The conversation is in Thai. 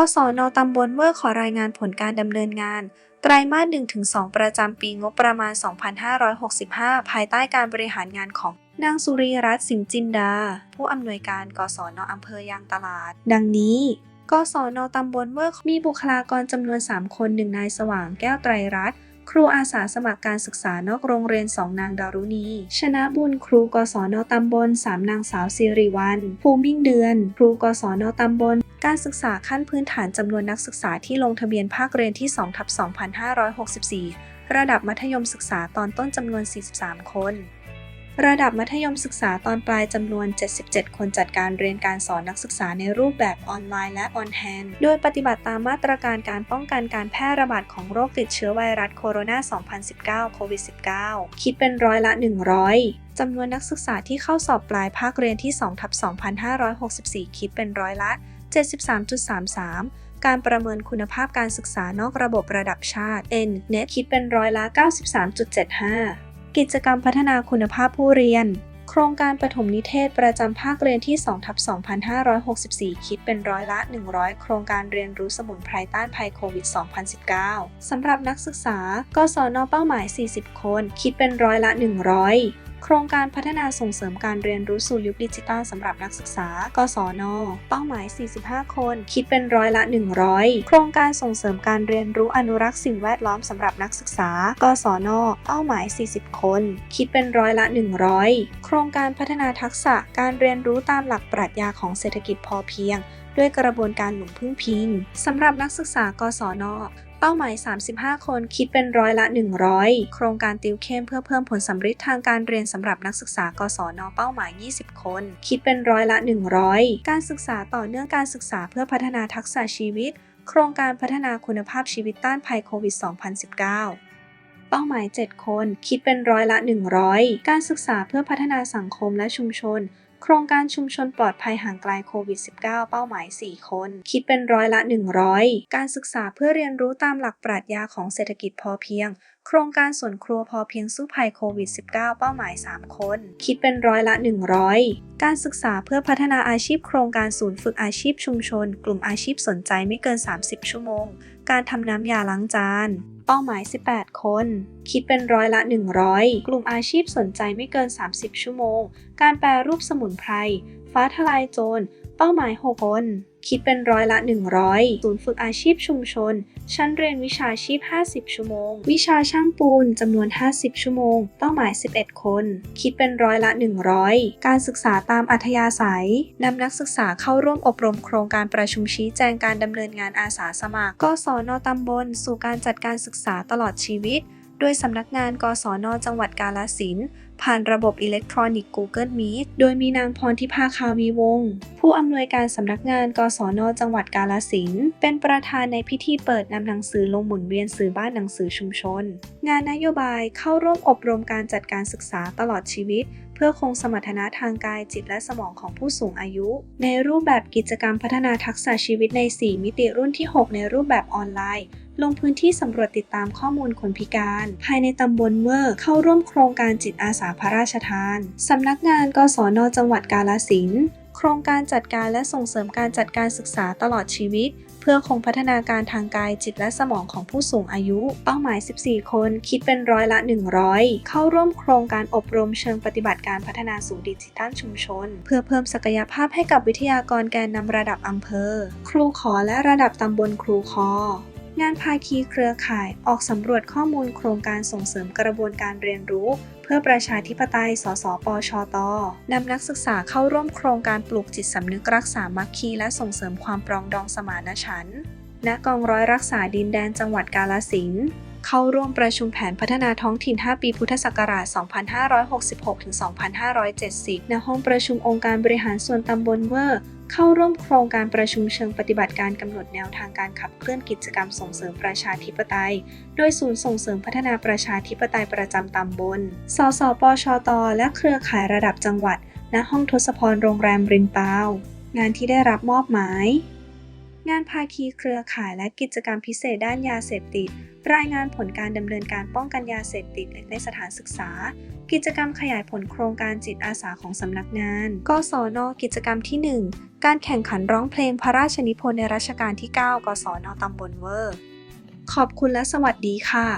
กศนตำบลเวอร์ขอรายงานผลการดำเนินงาน ไตรมาส 1-2 ประจำปีงบประมาณ 2565 ภายใต้การบริหารงานของนางสุรีรัตน์สิงห์จินดา ผู้อำนวยการกศนอำเภอยางตลาด ดังนี้ กศนตำบลเวอร์มีบุคลากรจำนวน 3 คนหนึ่งนายสว่างแก้วไตรรัตน์ ครูอาสาสมัครการศึกษานอกโรงเรียน 2 นางดารุณี ชนะบุญครูกศนตำบล 3 นางสาวสิริวัลภูมิยิ่งเดือน ครูกศนตำบลการศึกษาขั้นพื้นฐานจำนวนนักศึกษาที่ลงทะเบียนภาคเรียนที่2ทับ2564 ระดับมัธยมศึกษาตอนต้นจำนวน 43 คน ระดับมัธยมศึกษาตอนปลายจำนวน 77 คนจัดการเรียนการสอนนักศึกษาในรูปแบบออนไลน์และออนแฮนด์ โดยปฏิบัติตามมาตรการการป้องกันการแพร่ระบาดของโรคติดเชื้อไวรัสโคโรนา 2019 โควิด -19 คิดเป็นร้อยละ 100จำนวนนักศึกษาที่เข้าสอบปลายภาคเรียนที่2ทับ2564 คิดเป็นร้อยละ 73.33 การประเมินคุณภาพการศึกษานอกระบบระดับชาติ N NET คิดเป็นร้อยละ 93.75 กิจกรรมพัฒนาคุณภาพผู้เรียน โครงการปฐมนิเทศประจำภาคเรียนที่2ทับ2564 คิดเป็นร้อยละ 100 โครงการเรียนรู้สมุนไพรต้านภัยโควิด 2019 สำหรับนักศึกษา กศนเป้าหมาย 40 คน คิดเป็นร้อยละ 100 โครงการพัฒนาส่งเสริมการเรียนรู้สู่ยุคดิจิทัลสำหรับนักศึกษา กศน เป้าหมาย 45 คน คิดเป็นร้อยละ 100 โครงการส่งเสริมการเรียนรู้อนุรักษ์สิ่งแวดล้อมสำหรับนักศึกษา กศน เป้าหมาย 40 คน คิดเป็นร้อยละ 100 โครงการพัฒนาทักษะการเรียนรู้ตามหลักปรัชญาของเศรษฐกิจพอเพียง ด้วยกระบวนการหนุนพึ่งพิงสำหรับนักศึกษากศน เป้าหมาย 35 คนคิดเป็นร้อยละ 100 โครงการติวเข้มเพื่อเพิ่มผลสำฤทธิ์ทางการเรียนสำหรับนักศึกษากศนเป้าหมาย 20 คน คิดเป็นร้อยละ 100 การศึกษาต่อเนื่องการศึกษาเพื่อพัฒนาทักษะชีวิต โครงการพัฒนาคุณภาพชีวิตต้านภัยโควิด 2019เป้าหมาย 7 คน คิดเป็นร้อยละ 100 การศึกษาเพื่อพัฒนาสังคมและชุมชน โครงการชุมชนปลอดภัยห่างไกลโควิด -19 เป้าหมาย 4 คน คิดเป็นร้อยละ 100 การศึกษาเพื่อเรียนรู้ตามหลักปรัชญาของเศรษฐกิจพอเพียง โครงการส่วนครัวพอเพียงสู้ภัยโควิด -19 เป้าหมาย 3 คน คิดเป็นร้อยละ 100 การศึกษาเพื่อพัฒนาอาชีพโครงการศูนย์ฝึกอาชีพชุมชน กลุ่มอาชีพสนใจไม่เกิน 30 ชั่วโมง การทำน้ำยาล้างจาน เป้าหมาย 18 คน คิดเป็นร้อยละ 100 กลุ่มอาชีพสนใจไม่เกิน 30 ชั่วโมง การแปรรูปสมุนไพร ฟ้าทลายโจร เป้าหมาย 6 คน คิดเป็นร้อยละ 100 ศูนย์ฝึกอาชีพชุมชน ชั้นเรียนวิชาชีพ 50 ชั่วโมง วิชาช่างปูนจำนวน 50 ชั่วโมง เป้าหมาย 11 คน คิดเป็นร้อยละ 100 การศึกษาตามอัธยาศัยนำนักศึกษาเข้าร่วมอบรมโครงการประชุมชี้แจงการดำเนินงานอาสาสมัครกศนตำบล สู่การจัดการศึกษาตลอดชีวิต โดยสำนักงานกศนจังหวัดกาฬสินธุ์ ผ่านระบบอิเล็กทรอนิกส์ Google Meet โดยมีนางพรทิพาคาวีวงศ์ผู้อำนวยการสำนักงาน กศน จังหวัดกาฬสินเป็นประธานในพิธีเปิดนำหนังสือลงหมุนเวียนสื่อบ้านหนังสือชุมชน งานนโยบายเข้าร่วมอบรมการจัดการศึกษาตลอดชีวิตเพื่อคงสมรรถนะทางกายจิตและสมองของผู้สูงอายุ ในรูปแบบกิจกรรมพัฒนาทักษะชีวิตใน 4 มิติรุ่นที่ 6 ในรูปแบบออนไลน์ ลงพื้นที่สำรวจติดตามข้อมูลคนพิการ ภายในตำบลเมอร์เข้าร่วมโครงการจิตอาสาพระราชทาน สำนักงานกศนจังหวัดกาฬสินโครงการจัดการและส่งเสริมการจัดการศึกษาตลอดชีวิต เพื่อคงพัฒนาการทางกายจิตและสมองของผู้สูงอายุ เป้าหมาย 14 คน คิดเป็นร้อยละ 100 เข้าร่วมโครงการอบรมเชิงปฏิบัติการพัฒนาสู่ดิจิทัลชุมชน เพื่อเพิ่มศักยภาพให้กับวิทยากรแกนนำระดับอำเภอ ครูขอและระดับตำบลครูคอ งานภาคีเครือข่ายออกสำรวจข้อมูลโครงการส่งเสริมกระบวนการเรียนรู้ เพื่อประชาธิปไตย สสปชตนำนักศึกษาเข้าร่วมโครงการปลูกจิตสำนึกรักษามัคคีและส่งเสริมความปรองดองสมานฉันท์ณกองร้อยรักษาดินแดนจังหวัดกาลสินธุ์ เข้าร่วมประชุมแผนพัฒนาท้องถิ่น 5 ปีพุทธศักราช 2566-2570 ณ ห้องประชุมองค์การบริหารส่วนตำบลเวอร์ เข้าร่วมโครงการประชุมเชิงปฏิบัติการกำหนดแนวทางการขับเคลื่อนกิจกรรมส่งเสริมประชาธิปไตย โดยศูนย์ส่งเสริมพัฒนาประชาธิปไตยประจำตำบล สสปชต และเครือข่ายระดับจังหวัด ณ ห้องทศพรโรงแรมรินเปางานที่ได้รับมอบหมาย งานภาคีเครือข่ายและกิจกรรมพิเศษด้านยาเสพติด รายงานผลการดำเนินการป้องกันยาเสพติดในสถานศึกษา กิจกรรมขยายผลโครงการจิตอาสาของสำนักงาน กศน กิจกรรมที่ 1 การแข่งขันร้องเพลงพระราชนิพนธ์ในรัชกาลที่ 9 กศน ตำบลเวอร์ ขอบคุณและสวัสดีค่ะ